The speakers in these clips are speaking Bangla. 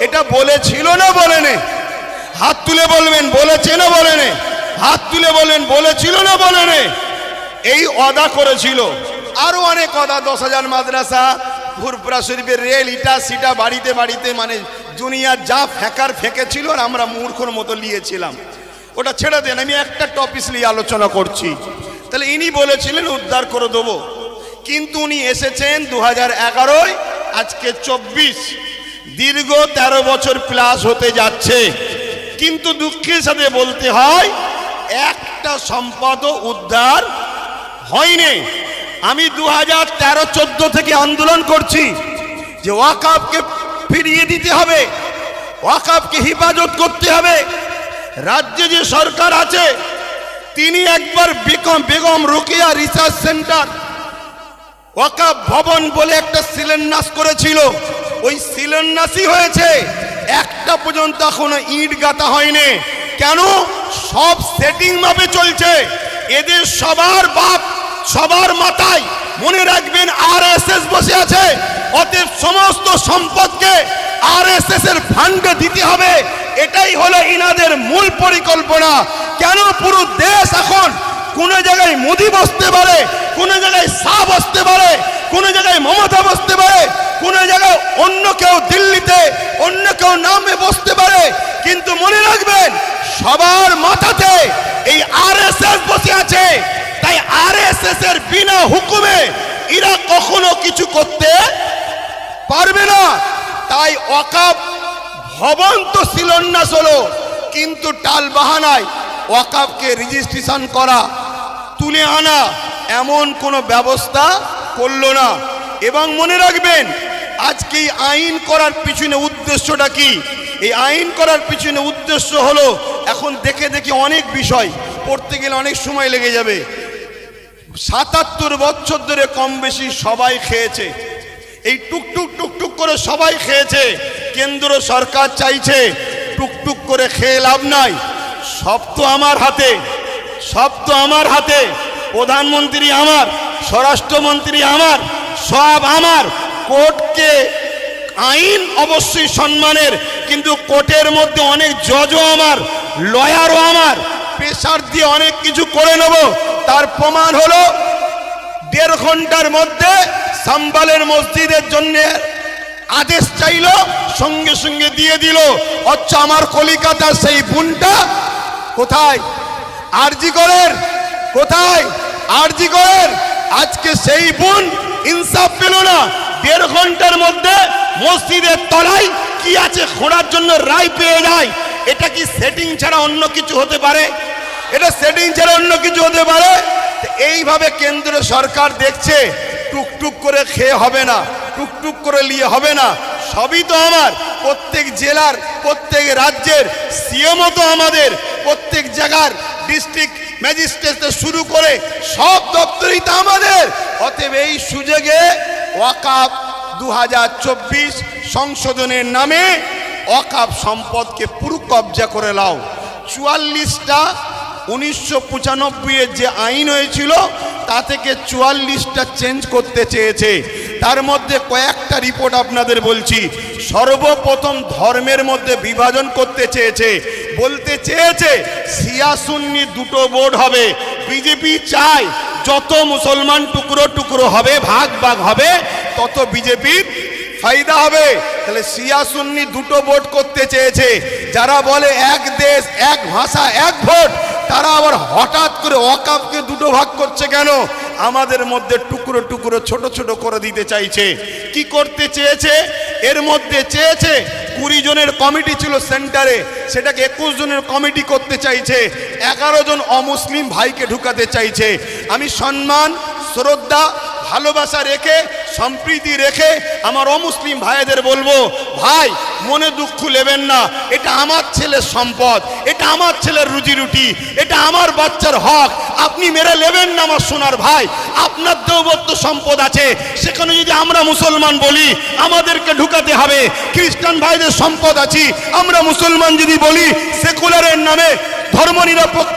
এটা বলেছিল না বলেনে? হাত তুলে বলবেন, বলেছে না বলেনে? হাত তুলে বলেন, বলেছিল না বলেনে? এই অদা করেছিল। আরও অনেক অদা, দশ হাজার মাদ্রাসা ফুরপুরা শরীফের রেল, ইটা, সিটা, বাড়িতে বাড়িতে মানে দুনিয়ার যা ফেঁকার ফেঁকেছিল আর আমরা মূর্খর মতো নিয়েছিলাম ওটা ছেড়ে দেন, আমি একটা টপিস নিয়ে আলোচনা করছি। তাহলে ইনি বলেছিলেন, উদ্ধার করে দেবো। কিন্তু উনি এসেছেন দু হাজার আজকে চব্বিশ। দীর্ঘ তেরো বছর প্লাস হতে যাচ্ছে। কিন্তু দুঃখের সাথে বলতে হয়, একটা সম্পদ উদ্ধার হয়নি। আমি দু হাজার তেরো চোদ্দ থেকে আন্দোলন করছি যে ওয়াকাবকে ফিরিয়ে দিতে হবে ওয়াকাবকে হিফাজত করতে হবে। রাজ্যে যে সরকার আছে, তিনি একবার বেগম বেগম রোকেয়া রিসার্চ সেন্টার ওয়াকাব ভবন বলে একটা শিলান্যাস করেছিল। ওই শিলান্যাসই হয়েছে। একটা পর্যন্ত এখনও ইট গাঁথা হয়নি। কেন? সব সেটিং মাপে চলছে। এদের সবার বাপ, সবার মাথায় মনে রাখবেন আর বসে আছে। অতএব সমস্ত সম্পদকে আর এর ফান্ডে দিতে হবে। এটাই হলো ইনাদের মূল পরিকল্পনা। কেন পুরো দেশ এখন কোন জায়গায় মোদি বসতে পারে, কোন জায়গায় শাহ বসতে পারে? কোন জায়গায় মমতা বসতে পারে, কোন জায়গায় অন্য কেউ দিল্লিতে, অন্য কেউ নামে বসতে পারে, কিন্তু মনে রাখবেন, সবার মাথাতে এই আরএসএস বসে আছে। তাই আরএসএস এর বিনা হুকুমে এরা কখনো কিছু করতে পারবে না। তাই অকাপ ভবন তো শিলান্যাস হলো, কিন্তু টাল বাহানায় ওয়াকাবকে রেজিস্ট্রেশন করা, তুলে আনা এমন কোনো ব্যবস্থা করল না। এবং মনে রাখবেন, আজকে এই আইন করার পিছনে উদ্দেশ্যটা কি? এই আইন করার পিছনে উদ্দেশ্য হলো, এখন দেখে দেখে অনেক বিষয়, পড়তে গেলে অনেক সময় লেগে যাবে। সাতাত্তর বছর ধরে কম বেশি সবাই খেয়েছে। এই টুকটুক টুকটুক করে সবাই খেয়েছে। কেন্দ্র সরকার চাইছে, টুকটুক করে খেয়ে লাভ নাই। সব তো আমার হাতে, সব তো আমার হাতে। প্রধানমন্ত্রী আমার। স্বরাষ্ট্রমন্ত্রী আমার, সব আমার। কোর্টকে আইন অবশ্যই সম্মানের, কিন্তু কোর্টের মধ্যে অনেক জজও আমার, লয়ারও আমার। প্রেশার দিয়ে অনেক কিছু করে নেব। তার প্রমাণ হলো, দেড় ঘণ্টার মধ্যে সাম্বালের মসজিদের জন্য আদেশ চাইলো, সঙ্গে সঙ্গে দিয়ে দিল। অচ্ছা আমার কলিকাতার সেই বোনটা কোথায়? আরজি করেন কোথায়? আরজি করেন আজকে সেই বোন ইনসাফ পেল না। দেড় ঘণ্টার মধ্যে মসজিদের তলায় কি আছে খোঁড়ার জন্য রায় পেয়ে যায়। এটা কি সেটিং ছাড়া অন্য কিছু হতে পারে? এটা সেটিং ছাড়া অন্য কিছু হতে পারে? এইভাবে কেন্দ্র সরকার দেখছে, টুকটুক করে খেয়ে হবে না, টুকটুক করে নিয়ে হবে না। সবই তো আমার। প্রত্যেক জেলার, প্রত্যেক রাজ্যের, সিএমও তো আমাদের। প্রত্যেক জায়গার ডিস্ট্রিক্ট ম্যাজিস্ট্রেট শুরু করে সব দপ্তরই তো আমাদের। অতএব এই সুযোগে ওয়াকাপ দু হাজার চব্বিশ সংশোধনের নামে অকাপ সম্পদকে পুরো কবজা করে লাও। চুয়াল্লিশটা উনিশশো পঁচানব্বইয়ের যে আইন হয়েছিল, তা থেকে চুয়াল্লিশটা চেঞ্জ করতে চেয়েছে। তার মধ্যে কয়েকটা রিপোর্ট আপনাদের বলছি। সর্বপ্রথম ধর্মের মধ্যে বিভাজন করতে চেয়েছে। বলতে চেয়েছে সিয়াসুন্নি দুটো বোর্ড হবে। বিজেপি চায় যত মুসলমান টুকরো টুকরো হবে, ভাগ ভাগ হবে, তত বিজেপির ফায়দা হবে। তাহলে শিয়া সুন্নি দুটো ভোট করতে চেয়েছে। যারা বলে এক দেশ, এক ভাষা, এক ভোট, তারা আবার হঠাৎ করে ওয়াকাফকে দুটো ভাগ করছে কেন? আমাদের মধ্যে টুকরো টুকরো ছোট ছোট করে দিতে চাইছে। কি করতে চেয়েছে? এর মধ্যে চেয়েছে কুড়ি জনের কমিটি ছিল সেন্টারে, সেটাকে একুশ জনের কমিটি করতে চাইছে, এগারো জন অমুসলিম ভাইকে ঢুকাতে চাইছে। আমি সম্মান, শ্রদ্ধা ভালোবাসা রেখে, সম্প্রীতি রেখে আমার অমুসলিম ভাইদের বলব, ভাই, মনে দুঃখ নেবেন না। এটা আমার ছেলের সম্পদ, এটা আমার ছেলের রুজি রুটি এটা আমার বাচ্চার হক। আপনি মেরে নেবেন না আমার সোনার ভাই। আপনার দেবত্ব সম্পদ আছে। সেখানে যদি আমরা মুসলমান বলি, আমাদেরকে ঢুকাতে হবে। খ্রিস্টান ভাইদের সম্পদ আছি। আমরা মুসলমান যদি বলি, সেকুলারের নামে ধর্ম নিরপেক্ষ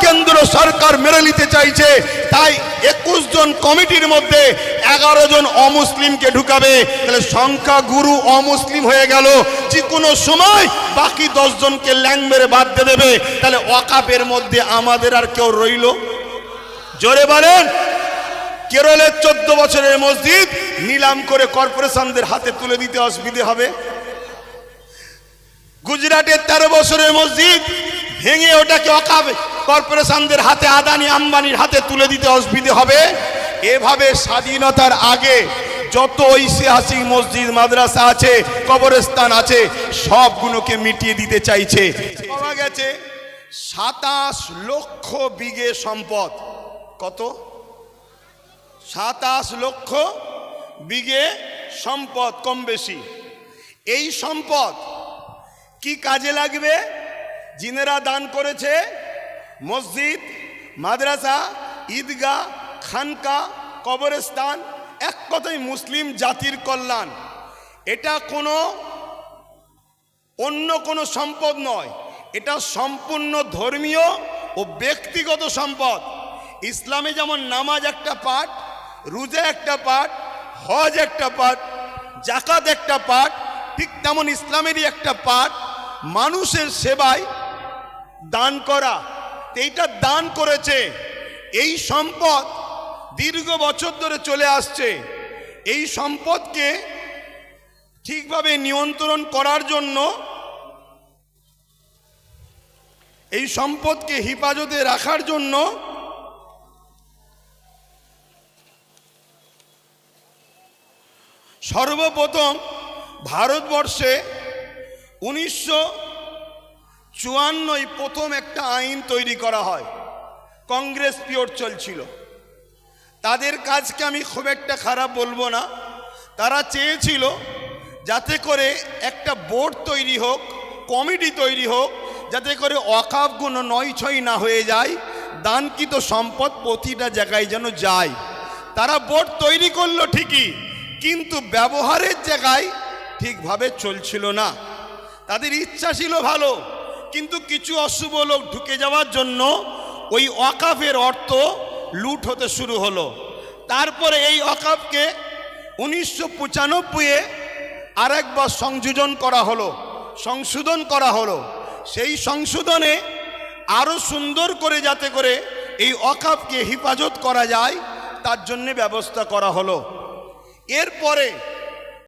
কেন্দ্র সরকার মেরে নিতে চাইছে, তাই একুশ জন কমিটির মধ্যে এগারো জন অমুসলিমকে ঢুকাবে। তাহলে সংখ্যা গুরু অমুসলিম হয়ে গেল। যে কোনো সময় বাকি দশ জনকে ল্যাং মেরে বাদ দিয়ে দেবে। তাহলে ওয়াকাপের মধ্যে আমাদের আর কেউ রইল? জোরে বলেন। কেরলের চোদ্দ বছরের মসজিদ নিলাম করে কর্পোরেশনদের হাতে তুলে দিতে অসুবিধে হবে। গুজরাটের তেরো বছরের মসজিদ ভেঙে ওটাকে অকাবে কর্পোরেশনদের হাতে আদানি আম্বানির হাতে তুলে দিতে অসুবিধে হবে। এভাবে স্বাধীনতার আগে যত ঐতিহাসিক মসজিদ, মাদ্রাসা আছে, কবরস্থান আছে, সবগুলোকে মিটিয়ে দিতে চাইছে। পাওয়া গেছে সাতাশ লক্ষ বিঘে সম্পদ। কত? সাতাশ লক্ষ বিঘে সম্পদ কম বেশি। এই সম্পদ কি কাজে লাগবে? জিনেরা দান করেছে মসজিদ, মাদ্রাসা, ঈদগাহ খানকা কবরস্থান, এক কথাই মুসলিম জাতির কল্যাণ। এটা কোনো অন্য কোনো সম্পদ নয়। এটা সম্পূর্ণ ধর্মীয় ও ব্যক্তিগত সম্পদ। ইসলামে যেমন নামাজ একটা পাঠ, রোজা একটা পাঠ, হজ একটা পাঠ জাকাত একটা পাঠ, ঠিক তেমন ইসলামেরই একটা পাঠ, মানুষের সেবায় দান করা। এইটা দান করেছে। এই সম্পদ দীর্ঘ বছর ধরে চলে আসছে। এই সম্পদকে ঠিকভাবে নিয়ন্ত্রণ করার জন্য এই সম্পদকে হেফাজতে রাখার জন্য সর্বপ্রথম ভারতবর্ষে উনিশশো চুয়ান্নই প্রথম একটা আইন তৈরি করা হয়। কংগ্রেস পিওর চলছিল। তাদের কাজকে আমি খুব একটা খারাপ বলব না। তারা চেয়েছিল যাতে করে একটা বোর্ড তৈরি হোক, কমিটি তৈরি হোক, যাতে করে অকাপগুলো নয় ছয় না হয়ে যায়, দানকৃত সম্পদ প্রতিটা জায়গায় যেন যায়। তারা বোর্ড তৈরি করল ঠিকই, কিন্তু ব্যবহারের জায়গায় ঠিকভাবে চলছিল না। তাদের ইচ্ছা ছিল ভালো কিন্তু কিছু অশুভ লোক ঢুকে যাওয়ার জন্য ওই অকাফের অর্থ লুট হতে শুরু হলো। তারপরে এই অকাফকে উনিশশো পঁচানব্বইয়ে আরেকবার সংযোজন করা হলো, সংশোধন করা হলো। সেই সংশোধনে আরও সুন্দর করে যাতে করে এই অকাফকে হেফাজত করা যায়, তার জন্যে ব্যবস্থা করা হলো। এরপরে